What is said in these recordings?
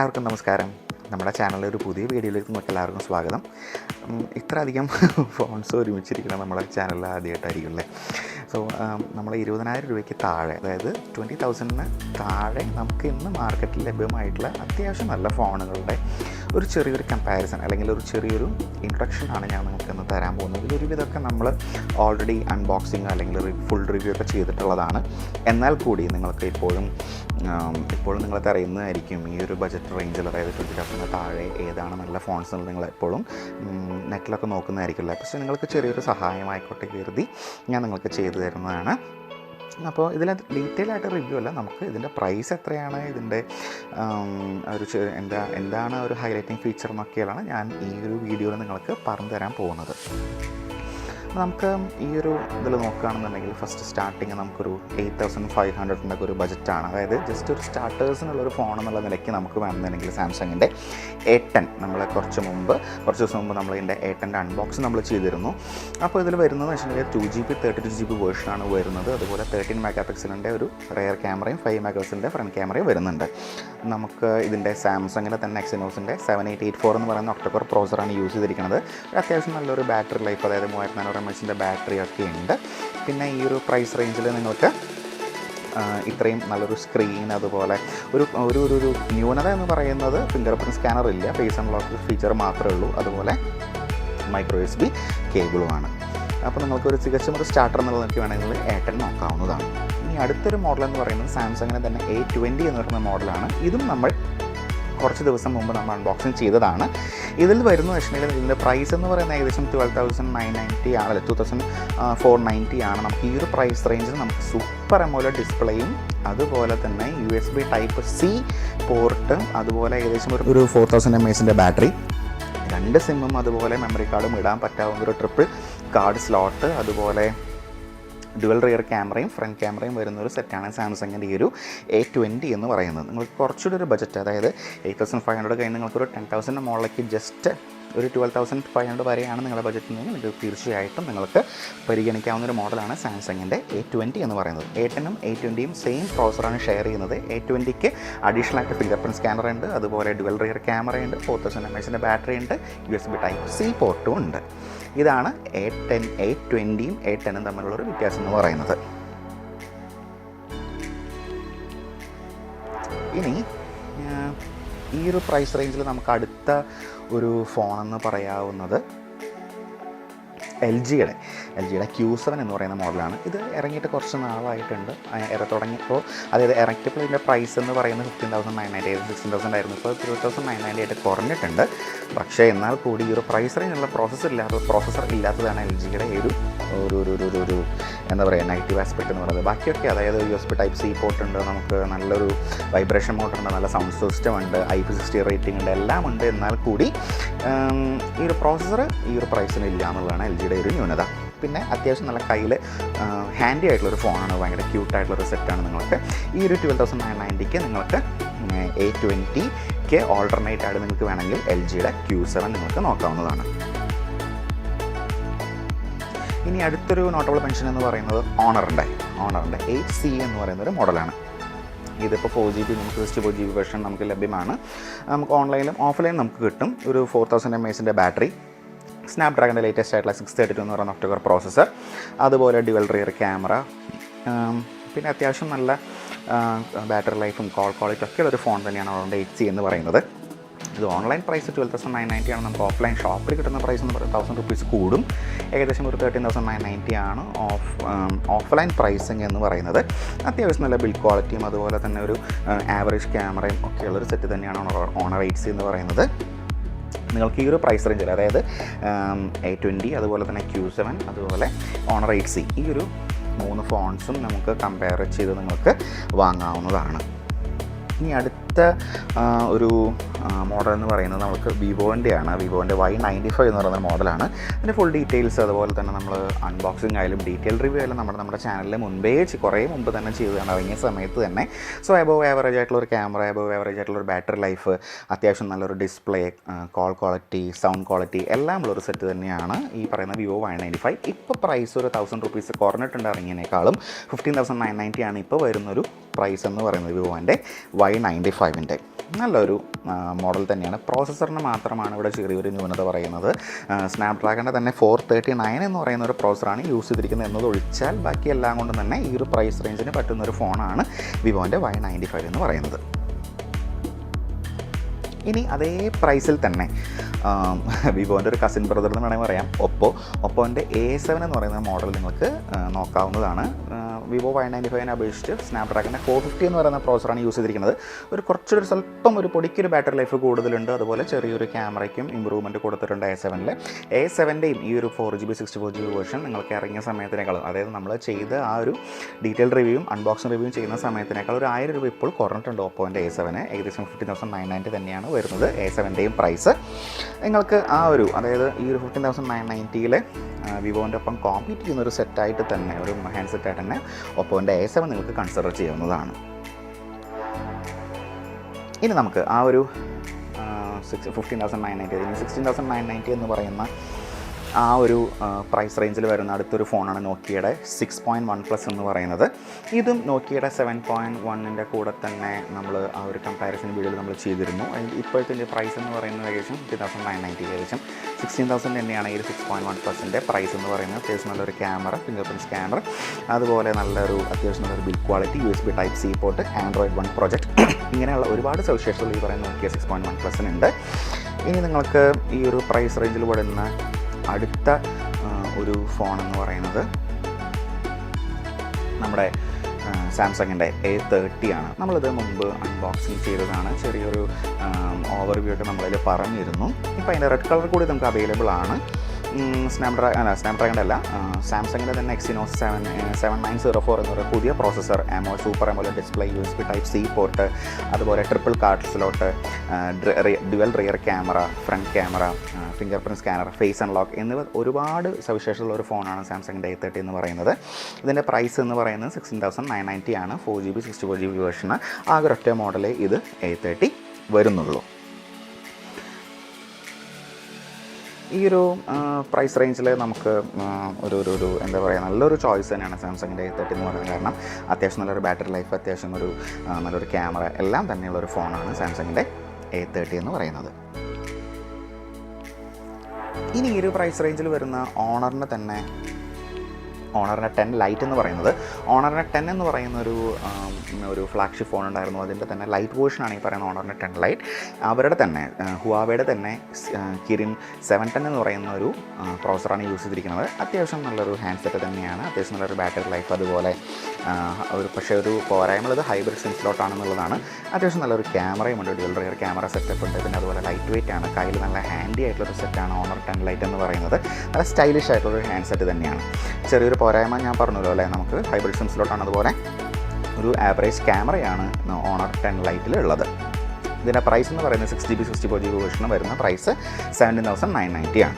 എല്ലാവർക്കും നമസ്കാരം. നമ്മുടെ ചാനലിൽ ഒരു പുതിയ വീഡിയോയിലേക്ക് നമുക്ക് എല്ലാവർക്കും സ്വാഗതം. ഇത്ര അധികം ഫോൺസ് ഒരുമിച്ചിരിക്കണം നമ്മുടെ ചാനലിൽ ആദ്യമായിട്ടായിരിക്കും അല്ലേ? സോ നമ്മൾ ഇരുപതിനായിരം രൂപയ്ക്ക് താഴെ അതായത് ട്വന്റി തൗസൻഡിന് താഴെ നമുക്ക് ഇന്ന് മാർക്കറ്റിൽ ലഭ്യമായിട്ടുള്ള അത്യാവശ്യം നല്ല ഫോണുകളുടെ ഒരു ചെറിയൊരു കമ്പാരിസൺ അല്ലെങ്കിൽ ഒരു ചെറിയൊരു ഇൻട്രൊഡക്ഷനാണ് ഞാൻ നിങ്ങൾക്ക് ഇന്ന് തരാൻ പോകുന്നത്. ഇതിലൊരു വിധമൊക്കെ നമ്മൾ ഓൾറെഡി അൺബോക്സിങ് അല്ലെങ്കിൽ ഫുൾ റിവ്യൂ ഒക്കെ ചെയ്തിട്ടുള്ളതാണ്. എന്നാൽ കൂടി നിങ്ങൾക്ക് ഇപ്പോഴും ഇപ്പോഴും നിങ്ങളെ അറിയുന്നതായിരിക്കും ഈ ഒരു ബജറ്റ് റേഞ്ചിൽ അതായത് ട്വന്റി തൗസൻഡിന് താഴെ ഏതാണ് നല്ല ഫോൺസ് എന്ന് നിങ്ങൾ എപ്പോഴും നെറ്റിലൊക്കെ നോക്കുന്നതായിരിക്കില്ല പക്ഷേ നിങ്ങൾക്ക് ചെറിയൊരു സഹായമായിക്കോട്ടെ കരുതി ഞാൻ നിങ്ങൾക്ക് ചെയ്തു തരുന്നതാണ്. അപ്പോൾ ഇതിൽ ഡീറ്റെയിൽ ആയിട്ട് റിവ്യൂ അല്ല. നമുക്ക് ഇതിന്റെ പ്രൈസ് എത്രയാണ്? ഇതിന്റെ ഒരു എന്താ എന്താണ് ഒരു ഹൈലൈറ്റിംഗ് ഫീച്ചർ എന്നൊക്കെയാണ് ഞാൻ ഈ ഒരു വീഡിയോയിൽ നിങ്ങൾക്ക് പറഞ്ഞു തരാൻ പോകുന്നത്. നമുക്ക് ഈ ഒരു ഇതിൽ നോക്കുകയാണെന്നുണ്ടെങ്കിൽ ഫസ്റ്റ് സ്റ്റാർട്ടിങ് നമുക്കൊരു എയ്റ്റ് തൗസൻഡ് ഫൈവ് ഹൺഡ്രഡിന്റെ ഒരു ബജറ്റാണ് അതായത് ജസ്റ്റ് ഒരു സ്റ്റാർട്ടേഴ്സിനുള്ള ഒരു ഫോൺ എന്നുള്ള നിലയ്ക്ക് നമുക്ക് വേണമെന്നുണ്ടെങ്കിൽ സാംസങ്ങിന്റെ എ ടെൻ നമ്മൾ കുറച്ച് മുമ്പ് കുറച്ച് ദിവസം മുമ്പ് നമ്മൾ ഇതിന്റെ എ ടെന്റെ അൺബോക്സ് നമ്മൾ ചെയ്തിരുന്നു. അപ്പോൾ ഇതിൽ വരുന്നത് വെച്ചിട്ടുണ്ടെങ്കിൽ two G B thirty two G B വേർഷനാണ് വരുന്നത്. അതുപോലെ തേർട്ടീൻ മെഗാ പിക്സലിന്റെ ഒരു റെയർ ക്യാമറയും ഫൈവ് മെഗാ പിക്സലിന്റെ ഫ്രണ്ട് ക്യാമറയും വരുന്നുണ്ട്. നമുക്ക് ഇതിന്റെ സാംസങ്ങിന്റെ തന്നെ എക്സിനോസിന്റെ സെവൻ എയ്റ്റ് എയ്റ്റ് ഫോർ എന്ന് പറയുന്ന ഒക്ടോബർ പ്രോസറാണ് യൂസ് ചെയ്തിരിക്കുന്നത്. അത്യാവശ്യം നല്ലൊരു ബാറ്ററി ലൈഫ് അതായത് മൂവായിരത്തി നാനൂറ് എം എച്ചിന്റെ ബാറ്ററി ഒക്കെ ഉണ്ട്. പിന്നെ ഈ ഒരു പ്രൈസ് റേഞ്ചിൽ നിങ്ങൾക്ക് ഇത്രയും നല്ലൊരു സ്ക്രീൻ അതുപോലെ ഒരു ഒരു ഒരു ന്യൂനത എന്ന് പറയുന്നത് ഫിംഗർ പ്രിന്റ് സ്കാനർ ഇല്ല. ഫേസ് അൺലോക്ക് ഫീച്ചർ മാത്രമേ ഉള്ളൂ. അതുപോലെ മൈക്രോ എസ് ബി കേബിളുമാണ് അപ്പോൾ നിങ്ങൾക്ക് ഒരു തികച്ചും ഒരു സ്റ്റാർട്ടർ എന്നുള്ള നോക്കി വേണമെങ്കിൽ എയർടെൽ നോക്കാവുന്നതാണ്. ഇനി അടുത്തൊരു മോഡൽ എന്ന് പറയുന്നത് സാംസങ്ങിന് തന്നെ എ ട്വന്റി എന്ന് പറയുന്ന മോഡലാണ് ഇതും നമ്മൾ കുറച്ച് ദിവസം മുമ്പ് നമ്മൾ അൺബോക്സിങ് ചെയ്തതാണ്. ഇതിൽ വരുന്ന വെച്ചിട്ടുണ്ടെങ്കിൽ ഇതിന്റെ പ്രൈസ് എന്ന് പറയുന്നത് ഏകദേശം ട്വൽവ് തൗസൻഡ് നയൻ നയന്റി ആണ്. അല്ലെ ടു തൗസൻഡ് ഫോർ നയന്റി ആണ്. നമുക്ക് ഈ ഒരു പ്രൈസ് റേഞ്ചിൽ നമുക്ക് സൂപ്പർ എമോല ഡിസ്പ്ലേയും അതുപോലെ തന്നെ U S B type C പോർട്ടും അതുപോലെ ഏകദേശം ഒരു ഒരു ഫോർ തൗസൻഡ് എം എസിന്റെ ബാറ്ററി രണ്ട് സിമ്മും അതുപോലെ മെമ്മറി കാർഡും ഇടാൻ പറ്റാവുന്ന ഒരു ട്രിപ്പിൾ കാർഡ് സ്ലോട്ട് അതുപോലെ ഡുവൽ റിയർ ക്യാമറയും ഫ്രണ്ട് ക്യാമറയും വരുന്ന ഒരു സെറ്റാണ് സാംസങ്ങിന്റെ ഈ ഒരു എ ട്വന്റി എന്ന് പറയുന്നത്. നിങ്ങൾക്ക് കുറച്ചുകൂടി ഒരു ബജറ്റ് അതായത് എയ്റ്റ് തൗസൻഡ് ഫൈവ് ഹൺഡ്രഡ് കഴിഞ്ഞ് നിങ്ങൾക്കൊരു ടെൻ തൗസൻഡ് മുകളിലേക്ക് ജസ്റ്റ് ഒരു ട്വൽവ് തൗസൻഡ് ഫൈവ് ഹൺഡ്രഡ് വരെയാണ് നിങ്ങളുടെ ബജറ്റ് എങ്കിൽ ഇത് തീർച്ചയായിട്ടും നിങ്ങൾക്ക് പരിഗണിക്കാവുന്ന ഒരു മോഡലാണ് സാംസങ്ങിന്റെ എ ട്വന്റി എന്ന് പറയുന്നത്. എ ടെനും എ ട്വന്റിയും സെയിം പ്രോസറാണ് ഷെയർ ചെയ്യുന്നത്. എ ട്വന്റിക്ക് അഡീഷണൽ ആയിട്ട് ഫിംഗർ പ്രിന്റ് ഉണ്ട് അതുപോലെ ഡുവൽ റിയർ ക്യാമറ ഉണ്ട് ഫോർ തൗസൻഡ് എം എച്ചിന്റെ ബാറ്ററി ഉണ്ട് U S B type C പോർട്ടും ഉണ്ട്. ഇതാണ് എ ടെൻ എ ട്വന്റിയും എ ടെനും തമ്മിലുള്ളൊരു വ്യത്യാസം എന്ന് പറയുന്നത്. ഇനി ഈ ഒരു പ്രൈസ് റേഞ്ചിൽ നമുക്ക് അടുത്ത ഒരു ഫോണെന്ന് പറയാവുന്നത് എൽ ജിയുടെ എൽ ജിയുടെ ക്യൂ സെവൻ എന്ന് പറയുന്ന മോഡലാണ്. ഇത് ഇറങ്ങിയിട്ട് കുറച്ച് നാളായിട്ടുണ്ട്. ഇറ തുടങ്ങിയപ്പോൾ അതായത് ഇറങ്ങിയപ്പോൾ ഇതിന്റെ പ്രൈസ് എന്ന് പറയുന്നത് fifteen thousand nine ninety eight sixteen thousand ആയിരുന്നു. ഇപ്പോൾ ത്രീ തൗസൻഡ് നയൻ നയന്റി ആയിട്ട് കുറഞ്ഞിട്ടുണ്ട്. പക്ഷേ എന്നാൽ കൂടി ഈ ഒരു പ്രൈസ് റേഞ്ചുള്ള പ്രോസസ്സർ ഇല്ലാത്ത പ്രോസസ്സർ ഇല്ലാത്തതാണ് എൽ ജിയുടെ ഒരു ഒരു ഒരു ഒരു ഒരു ഒരു എന്താ പറയുക നെഗറ്റീവ് ആസ്പെക്റ്റ് എന്ന് പറയുന്നത്. ബാക്കിയൊക്കെ അതായത് U S B type C port ഉണ്ട് നമുക്ക് നല്ലൊരു വൈബ്രേഷൻ മോട്ടർ ഉണ്ട് നല്ല സൗണ്ട് സിസ്റ്റം ഉണ്ട് ഐ പി സിക്സ്റ്റി റേറ്റിംഗ് ഉണ്ട് എല്ലാം ഉണ്ട്. എന്നാൽ കൂടി ഈ ഒരു പ്രോസസ്സർ ഈ ഒരു പ്രൈസിന് ഇല്ല എന്നുള്ളതാണ് എൽ ജിയുടെ ഒരു ന്യൂനത. പിന്നെ അത്യാവശ്യം നല്ല കയ്യിൽ ഹാൻഡി ആയിട്ടുള്ളൊരു ഫോണാണ് ഭയങ്കര ക്യൂട്ടായിട്ടുള്ളൊരു സെറ്റാണ് നിങ്ങൾക്ക് ഈ ഒരു ട്വൽവ് തൗസൻഡ് നയൻ നയന്റിക്ക് നിങ്ങൾക്ക് എ കെ ഓൾട്ടർനേറ്റ് ആയിട്ട് നിങ്ങൾക്ക് വേണമെങ്കിൽ എൽ ജിയുടെ ക്യൂ സെവൻ നിങ്ങൾക്ക് നോക്കാവുന്നതാണ്. ഇനി അടുത്തൊരു നോട്ടബിൾ പെൻഷൻ എന്ന് പറയുന്നത് ഓണറിന്റെ ഓണറിന്റെ എയ്റ്റ് സി എന്ന് പറയുന്ന ഒരു മോഡലാണ് ഇതിപ്പോൾ ഫോർ ജി ബി നമുക്ക് sixty four G B version നമുക്ക് ലഭ്യമാണ്. നമുക്ക് ഓൺലൈനിലും ഓഫ്ലൈനും നമുക്ക് കിട്ടും. ഒരു ഫോർ തൗസൻഡ് എം എസിന്റെ ബാറ്ററി സ്നാപ്ഡ്രാഗണിന്റെ ലേറ്റസ്റ്റ് ആയിട്ടുള്ള സിക്സ് തേർട്ടി ടു എന്ന് പറയുന്ന ഒക്ടോബർ പ്രോസസ്സർ അതുപോലെ ഡ്യുവൽ റിയർ ക്യാമറ പിന്നെ അത്യാവശ്യം നല്ല ബാറ്ററി ലൈഫും കോൾ ക്വാളിറ്റി ഒക്കെയുള്ള ഒരു ഫോൺ തന്നെയാണ് അതുകൊണ്ട് എയ്റ്റ് സി എന്ന് പറയുന്നത്. ഇത് online price twelve thousand nine ninety ആണ്. നമുക്ക് ഓഫ്ലൈൻ ഷോപ്പിൽ കിട്ടുന്ന പ്രൈസ് എന്ന് പറയുന്നത് തൗസൻഡ് റുപ്പീസ് കൂടും. ഏകദേശം ഒരു തേർട്ടീൻ തൗസൻഡ് നയൻ നയന്റി ആണ് ഓഫ് ഓഫ്ലൈൻ പ്രൈസിങ് എന്ന് പറയുന്നത്. അത്യാവശ്യം നല്ല ബിൽഡ് ക്വാളിറ്റിയും അതുപോലെ തന്നെ ഒരു ആവറേജ് ക്യാമറയും ഒക്കെയുള്ളൊരു സെറ്റ് തന്നെയാണ് ഓണർ എയ്റ്റ് സി എന്ന് പറയുന്നത്. നിങ്ങൾക്ക് ഈ ഒരു പ്രൈസ് റേഞ്ചിൽ അതായത് എ ട്വന്റി അതുപോലെ തന്നെ ക്യൂ സെവൻ അതുപോലെ ഓണർ എയ്റ്റ് സി ഈ ഒരു മൂന്ന് ഫോൺസും നമുക്ക് കമ്പയർ ചെയ്ത് നിങ്ങൾക്ക് വാങ്ങാവുന്നതാണ്. ഇനി അടുത്ത ആ, ഒരു മോഡൽ എന്ന് പറയുന്നത് നമുക്ക് വിവോന്റെയാണ് വിവോന്റെ വൈ നയന്റി ഫൈവ് എന്ന് പറയുന്ന മോഡലാണ് അതിന്റെ ഫുൾ ഡീറ്റെയിൽസ് അതുപോലെ തന്നെ നമ്മൾ അൺബോക്സിംഗ് ആയാലും ഡീറ്റെയിൽ റിവ്യൂ ആയാലും നമ്മുടെ നമ്മുടെ ചാനലിൽ മുൻപേ കുറേ മുമ്പ് തന്നെ ചെയ്തതാണ്. ഇറങ്ങിയ സമയത്ത് തന്നെ. സോ എബോവ് ആവറേജ് ആയിട്ടുള്ള ഒരു ക്യാമറ എബോവ് ആവറേജ് ആയിട്ടുള്ള ഒരു ബാറ്ററി ലൈഫ് അത്യാവശ്യം നല്ലൊരു display call quality sound quality എല്ലാം ഉള്ളൊരു സെറ്റ് തന്നെയാണ് ഈ പറയുന്ന വിവോ വൈ നയന്റി ഫൈവ് ഇപ്പോൾ പ്രൈസ് ഒരു തൗസൻഡ് റുപ്പീസ് കുറഞ്ഞിട്ടുണ്ട് ഇറങ്ങിയതിനേക്കാളും. ഫിഫ്റ്റീൻ തൗസൻഡ് നയൻ നയന്റി ആണ് ഇപ്പോൾ വരുന്നൊരു പ്രൈസ് എന്ന് പറയുന്നത് വിവോന്റെ വൈ നയന്റി ഫൈവിന്റെ നല്ലൊരു മോഡൽ തന്നെയാണ്. പ്രോസസ്സറിന് മാത്രമാണ് ഇവിടെ ചെറിയൊരു ന്യൂനത പറയുന്നത്. സ്നാപ്ഡ്രാഗണിന്റെ തന്നെ ഫോർ തേർട്ടി നയൻ എന്ന് പറയുന്ന ഒരു പ്രോസസ്സറാണ് യൂസ് ചെയ്തിരിക്കുന്നത് എന്നത് ഒഴിച്ചാൽ ബാക്കി എല്ലാം കൊണ്ടും തന്നെ ഈ ഒരു പ്രൈസ് റേഞ്ചിന് പറ്റുന്ന ഒരു ഫോണാണ് വിവോന്റെ വൈ നയന്റി ഫൈവ് എന്ന് പറയുന്നത്. ഇനി അതേ പ്രൈസിൽ തന്നെ വിവോന്റെ ഒരു കസിൻ ബ്രദർ എന്ന് വേണമെങ്കിൽ പറയാം. ഒപ്പോ ഒപ്പോന്റെ എ സെവൻ എന്ന് പറയുന്ന മോഡൽ നിങ്ങൾക്ക് നോക്കാവുന്നതാണ്. വിവോ വൈ നയന്റി ഫൈവിനെ അപേക്ഷിച്ച് സ്നാപ്ഡ്രാഗന്റെ ഫോർ ഫിഫ്റ്റി എന്ന് പറയുന്ന പ്രോസറാണ് യൂസ് ചെയ്തിരിക്കുന്നത്. ഒരു കുറച്ചൊരു സ്വല്പം ഒരു പൊടിക്കൊരു ബാറ്ററി ലൈഫ് കൂടുതലുണ്ട്. അതുപോലെ ചെറിയൊരു ക്യാമറയ്ക്കും ഇമ്പ്രൂവ്മെന്റ് കൊടുത്തിട്ടുണ്ട് എ സെവനിൽ എ സെവന്റെയും ഈ ഒരു four G B sixty four G B version നിങ്ങൾക്ക് ഇറങ്ങിയ സമയത്തിനേക്കാളും അതായത് നമ്മൾ ചെയ്ത ആ ഒരു ഡീറ്റെയിൽ റിവ്യൂവും അൺബോക്സിംഗ് റിവ്യൂവും ചെയ്യുന്ന സമയത്തിനേക്കാൾ ഒരു ആയിരം രൂപ ഇപ്പോൾ കുറഞ്ഞിട്ടുണ്ട് ഓപ്പോന്റെ എ സെവന് ഏകദേശം ഫിഫ്റ്റി തൗസൻഡ് നയൻ നയന്റി തന്നെയാണ് വരുന്നത് എ സെവന്റെയും പ്രൈസ് നിങ്ങൾക്ക് ആ ഒരു അതായത് ഈ ഒരു ഫിഫ്റ്റീൻ തൗസൻഡ് നയൻ നയന്റിയിലെ വിവോന്റെ ഒപ്പം കോമ്പീറ്റ് ചെയ്യുന്ന ഒരു സെറ്റായിട്ട് തന്നെ ഒരു ഹാൻഡ് സെറ്റായിട്ട് തന്നെ ഒപ്പോന്റെ എ സെവൻ നിങ്ങൾക്ക് കൺസിഡർ ചെയ്യാവുന്നതാണ്. ഇനി നമുക്ക് ആ ഒരു six fifteen thousand nine ninety ഇനി സിക്സ്റ്റീൻ തൗസൻഡ് നയൻ നയന്റി എന്ന് പറയുന്ന ആ ഒരു പ്രൈസ് റേഞ്ചിൽ വരുന്ന അടുത്തൊരു ഫോണാണ് നോക്കിയയുടെ സിക്സ് പോയിന്റ് വൺ പ്ലസ് എന്ന് പറയുന്നത്. ഇതും നോക്കിയയുടെ സെവൻ പോയിന്റ് വണ്ണിന്റെ കൂടെ തന്നെ നമ്മൾ ആ ഒരു കമ്പാരിസൺ വീഡിയോയിൽ നമ്മൾ ചെയ്തിരുന്നു. ഇപ്പോഴത്തെ പ്രൈസ് എന്ന് പറയുന്നത് ഏകദേശം ഫിഫ്റ്റി തൗസൻഡ് നയൻ നയന്റി ഏകദേശം. സിക്സ്റ്റീൻ തൗസൻഡ് തന്നെയാണ് ഈ സിക്സ് പോയിന്റ് വൺ പ്ലസിന്റെ പ്രൈസ് എന്ന് പറയുന്നത്. അത്യാവശ്യം നല്ലൊരു ക്യാമറ ഫിംഗർ പ്രിന്റ് ക്യാമറ അതുപോലെ നല്ലൊരു അത്യാവശ്യം നല്ലൊരു build quality U S B type C port Android one project ഇങ്ങനെയുള്ള ഒരുപാട് സവിശേഷതകൾ ഈ പറയുന്ന നോക്കിയ സിക്സ് പോയിന്റ് വൺ പ്ലസിനുണ്ട് ഇനി നിങ്ങൾക്ക് ഈ ഒരു പ്രൈസ് റേഞ്ചിൽ വരുന്ന അടുത്ത ഒരു ഫോൺ എന്ന് പറയുന്നത് നമ്മുടെ സാംസങ്ങിന്റെ എ തേർട്ടി ആണ്. നമ്മളിത് മുമ്പ് അൺബോക്സിങ് ചെയ്തതാണ്. ചെറിയൊരു ഓവർവ്യൂ ഒക്കെ നമ്മളതിൽ പറഞ്ഞിരുന്നു. ഇപ്പോൾ അതിന്റെ റെഡ് കളർ കൂടി നമുക്ക് അവൈലബിൾ ആണ്. സ്നാപ്ഡ്രാ അല്ല സ്നാപ്ഡ്രാഗണിന്റെ അല്ല. സാംസങ്ങിന്റെ തന്നെ Exynos seven seven nine zero four എന്ന് പറയുന്ന പുതിയ processor amo super AMOLED display U S B type C port അതുപോലെ triple card slot dual rear camera front camera finger print scanner face unlock എന്നിവ ഒരുപാട് സവിശേഷതയുള്ള ഒരു ഫോണാണ് സാംസങ്ങിന്റെ എ തേർട്ടി എന്ന് പറയുന്നത്. ഇതിന്റെ പ്രൈസ് എന്ന് പറയുന്നത് സിക്സ്റ്റീൻ തൗസൻഡ് നയൻ നയന്റി ആണ്. Four G B sixty four G B വേർഷന് ആകെ ഒരൊറ്റ മോഡലേ ഇത് എ തേർട്ടി വരുന്നുള്ളൂ. ഈ ഒരു പ്രൈസ് റേഞ്ചിൽ നമുക്ക് ഒരു ഒരു ഒരു എന്താ പറയുക നല്ലൊരു ചോയ്സ് തന്നെയാണ് സാംസങ്ങിന്റെ എ തേർട്ടി എന്ന് പറയുന്നത് കാരണം അത്യാവശ്യം നല്ലൊരു ബാറ്ററി ലൈഫ് അത്യാവശ്യം ഒരു നല്ലൊരു ക്യാമറ എല്ലാം തന്നെയുള്ള ഒരു ഫോണാണ് സാംസങ്ങിന്റെ എ തേർട്ടി എന്ന് പറയുന്നത്. ഇനി ഈ ഒരു പ്രൈസ് റേഞ്ചിൽ വരുന്ന ഓണറിന് തന്നെ ഓണറിന്റെ ടെൻ ലൈറ്റ് എന്ന് പറയുന്നത്. ഓണറിന് ടെൻ എന്ന് പറയുന്ന ഒരു ഒരു ഫ്ലാഗ്ഷിപ്പ് ഫോൺ ഉണ്ടായിരുന്നു. അതിന്റെ തന്നെ ലൈറ്റ് വേർഷനാണ് ഈ പറയുന്ന ഓണറിന് ടെൻ ലൈറ്റ്. അവരുടെ തന്നെ ഹുവാവയുടെ തന്നെ കിരിൻ സെവൻ ടെൻ എന്ന് പറയുന്ന ഒരു പ്രോസറാണ് യൂസ് ചെയ്തിരിക്കുന്നത്. അത്യാവശ്യം നല്ലൊരു ഹാൻഡ് സെറ്റ് തന്നെയാണ്. അത്യാവശ്യം നല്ലൊരു ബാറ്ററി ലൈഫ് അതുപോലെ ഒരു പക്ഷേ ഒരു പോരായ്മയുള്ളത് ഹൈബ്രിഡ് സെൻസിലോട്ടാണെന്നുള്ളതാണ് അത്യാവശ്യം നല്ലൊരു ക്യാമറയും ഉണ്ട്. ഡ്യുവൽ റിയർ ക്യാമറ സെറ്റപ്പ് ഉണ്ട്. പിന്നെ അതുപോലെ ലൈറ്റ് വെയിറ്റ് ആണ്. കയ്യിൽ നല്ല ഹാൻഡി ആയിട്ടുള്ളൊരു സെറ്റാണ് ഓണർ ടെൻ ലൈറ്റ് എന്ന് പറയുന്നത്. നല്ല സ്റ്റൈലിഷ് ആയിട്ടുള്ളൊരു ഹാൻഡ് സെറ്റ് തന്നെയാണ്. ചെറിയൊരു പോരായ്മ ഞാൻ പറഞ്ഞല്ലോ അല്ലേ? നമുക്ക് ഹൈബ്രിഡ് സെൻസിലോട്ടാണ് അതുപോലെ ഒരു ആവറേജ് ക്യാമറയാണ് ഓണർ ടെൻ ലൈറ്റിൽ ഉള്ളത് ഇതിന്റെ പ്രൈസ് എന്ന് പറയുന്നത് six G B sixty four G B വേർഷന് വരുന്ന price seventeen thousand nine ninety ആണ്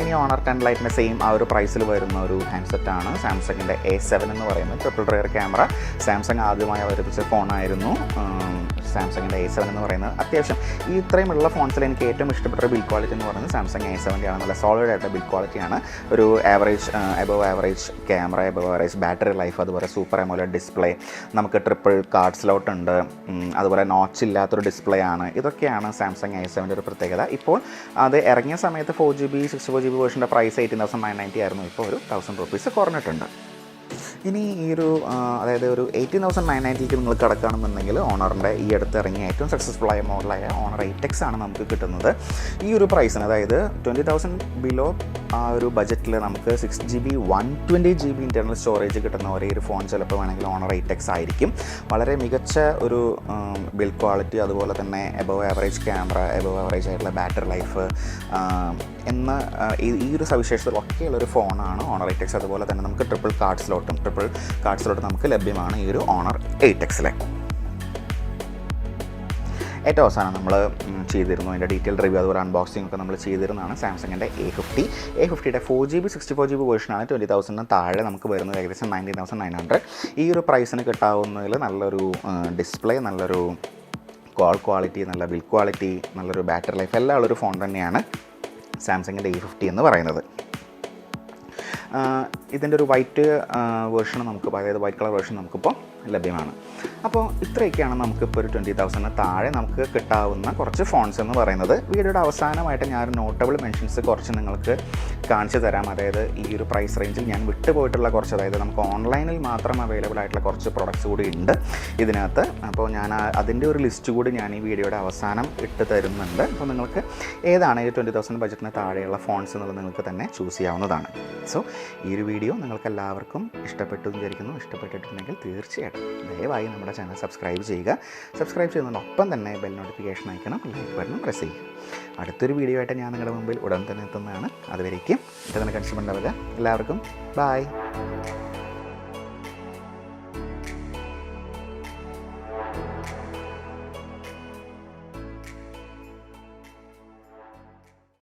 ഇനി ഓണർ ടെൻ ലൈറ്റിന്റെ സെയിം ആ ഒരു പ്രൈസിൽ വരുന്ന ഒരു ഹാൻഡ്സെറ്റാണ് സാംസങ്ങിന്റെ എ സെവൻ എന്ന് പറയുന്നത് ട്രിപ്പിൾ റെയർ ക്യാമറ സാംസങ് ആദ്യമായി അവതരിപ്പിച്ച ഫോണായിരുന്നു സാംസങ്ങിന്റെ എ സെവൻ എന്ന് പറയുന്നത് അത്യാവശ്യം ഈ ഇത്രയുമുള്ള ഫോൺസിൽ എനിക്ക് ഏറ്റവും ഇഷ്ടപ്പെട്ട ബിൽ ക്വാളിറ്റി എന്ന് പറയുന്നത് സാംസങ് എ സെവന്റെ ആണ്. നല്ല സോളിഡ് ആയിട്ട് ബിൽ ക്വാളിറ്റി ആണ്. ഒരു average above average camera above average battery life അതുപോലെ സൂപ്പർ എമോല ഡിസ്പ്ലേ നമുക്ക് ട്രിപ്പിൾ കാർഡ് സ്ലോട്ട് ഉണ്ട്. അതുപോലെ നോച്ച് ഇല്ലാത്തൊരു ഡിസ്പ്ലേ ആണ്. ഇതൊക്കെയാണ് സാംസങ് എ സെവന്റെ ഒരു പ്രത്യേകത. ഇപ്പോൾ അത് ഇറങ്ങിയ സമയത്ത് four G B six four G B വേർഷന്റെ price eighteen thousand nine ninety ആയിരുന്നു. ഇപ്പോൾ ഒരു തൗസൻഡ് റുപ്പീസ് കുറഞ്ഞിട്ടുണ്ട്. ഇനി ഈ ഒരു അതായത് ഒരു എയ്റ്റീൻ തൗസൻഡ് നയൻ നയന്റിക്ക് നിങ്ങൾ കിടക്കുകയാണെന്നുണ്ടെങ്കിൽ ഓണറിന്റെ ഈ അടുത്ത് ഇറങ്ങിയ ഏറ്റവും സക്സസ്ഫുൾ ആയ മോഡലായ ഓണർ എയ്റ്റെക്സ് ആണ് നമുക്ക് കിട്ടുന്നത്. ഈ ഒരു പ്രൈസിന് അതായത് ട്വന്റി തൗസൻഡ് ബിലോ ആ ഒരു ബജറ്റിൽ നമുക്ക് six G B one twenty G B internal storage കിട്ടുന്ന ഒരേ ഒരു ഫോൺ ചിലപ്പോൾ വേണമെങ്കിൽ ഓണർ എയ്റ്റെക്സ് ആയിരിക്കും. വളരെ മികച്ച ഒരു ബിൽഡ് ക്വാളിറ്റി അതുപോലെ തന്നെ above average camera above average ആയിട്ടുള്ള ബാറ്ററി ലൈഫ് എന്ന ഈ ഒരു ഒരു സവിശേഷതകളൊക്കെയുള്ള ഒരു ഫോണാണ് ഓണർ എയ്റ്റ് എക്സ് അതുപോലെ തന്നെ നമുക്ക് ട്രിപ്പിൾ കാർഡ് സ്ലോട്ടും ട്രിപ്പിൾ കാർഡ് സ്ലോട്ടും നമുക്ക് ലഭ്യമാണ് ഈ ഒരു ഓണർ എയ്റ്റ് എക്സിലെ ഏറ്റവും അവസാനം നമ്മൾ ചെയ്തിരുന്നു. അതിന്റെ ഡീറ്റെയിൽ റിവ്യൂ അതുപോലെ അൺബോക്സിംഗ് ഒക്കെ നമ്മൾ ചെയ്തിരുന്നതാണ് സാംസങ്ങിന്റെ A fifty A ഫിഫ്റ്റിയുടെ four G B sixty four G B വേർഷനാണ് twenty തൗസൻഡിന് താഴെ നമുക്ക് വരുന്നത് ഏകദേശം നയന്റീൻ തൗസൻഡ് നയൻ ഹൺഡ്രഡ് ഈ ഒരു പ്രൈസിന് കിട്ടാവുന്നതിൽ നല്ലൊരു ഡിസ്പ്ലേ നല്ലൊരു കോൾ ക്വാളിറ്റി നല്ല ബിൽ ക്വാളിറ്റി നല്ലൊരു ബാറ്ററി ലൈഫ് എല്ലാം ഉള്ളൊരു ഫോൺ തന്നെയാണ് സാംസങ്ങിന്റെ എ ഫിഫ്റ്റി എന്ന് പറയുന്നത്. ഇതിന്റെ ഒരു വൈറ്റ് വേർഷൻ നമുക്ക് അതായത് വൈറ്റ് കളർ വേർഷൻ നമുക്കിപ്പോൾ ലഭ്യമാണ്. അപ്പോൾ ഇത്രയൊക്കെയാണ് നമുക്കിപ്പോൾ ഒരു ട്വന്റി തൗസൻഡിന് താഴെ നമുക്ക് കിട്ടാവുന്ന കുറച്ച് ഫോൺസ് എന്ന് പറയുന്നത്. വീഡിയോയുടെ അവസാനമായിട്ട് ഞാൻ നോട്ടബിൾ മെൻഷൻസ് കുറച്ച് നിങ്ങൾക്ക് കാണിച്ചു തരാം. അതായത് ഈ ഒരു പ്രൈസ് റേഞ്ചിൽ ഞാൻ വിട്ടുപോയിട്ടുള്ള കുറച്ച് അതായത് നമുക്ക് ഓൺലൈനിൽ മാത്രം അവൈലബിൾ ആയിട്ടുള്ള കുറച്ച് പ്രൊഡക്ട്സ് കൂടി ഉണ്ട് ഇതിനകത്ത്. അപ്പോൾ ഞാൻ അതിന്റെ ഒരു ലിസ്റ്റ് കൂടി ഞാൻ ഈ വീഡിയോയുടെ അവസാനം ഇട്ട് തരുന്നുണ്ട്. അപ്പോൾ നിങ്ങൾക്ക് ഏതാണ് ഈ ട്വന്റി തൗസൻഡ് ബജറ്റിന് താഴെയുള്ള ഫോൺസ് എന്നുള്ളത് നിങ്ങൾക്ക് തന്നെ ചൂസ് ചെയ്യാവുന്നതാണ്. സോ ഈ ഒരു വീഡിയോ നിങ്ങൾക്ക് എല്ലാവർക്കും ഇഷ്ടപ്പെട്ടു എന്ന് വിചാരിക്കുന്നു. ഇഷ്ടപ്പെട്ടിട്ടുണ്ടെങ്കിൽ തീർച്ചയായിട്ടും ദയവായി നമ്മുടെ ചാനൽ സബ്സ്ക്രൈബ് ചെയ്യുക. സബ്സ്ക്രൈബ് ചെയ്യുന്നതിനൊപ്പം തന്നെ ബെൽ നോട്ടിഫിക്കേഷൻ അയക്കണം ലൈക്ക് ബട്ടൺ പ്രസ് ചെയ്യുക. അടുത്തൊരു വീഡിയോ ആയിട്ട് ഞാൻ നിങ്ങളുടെ മുമ്പിൽ ഉടൻ തന്നെ എത്തുന്നതാണ്. അതുവരേക്കും ഇട്ട് തന്നെ കൺസ്യൂമർ ഉണ്ടാവുക എല്ലാവർക്കും ബായ്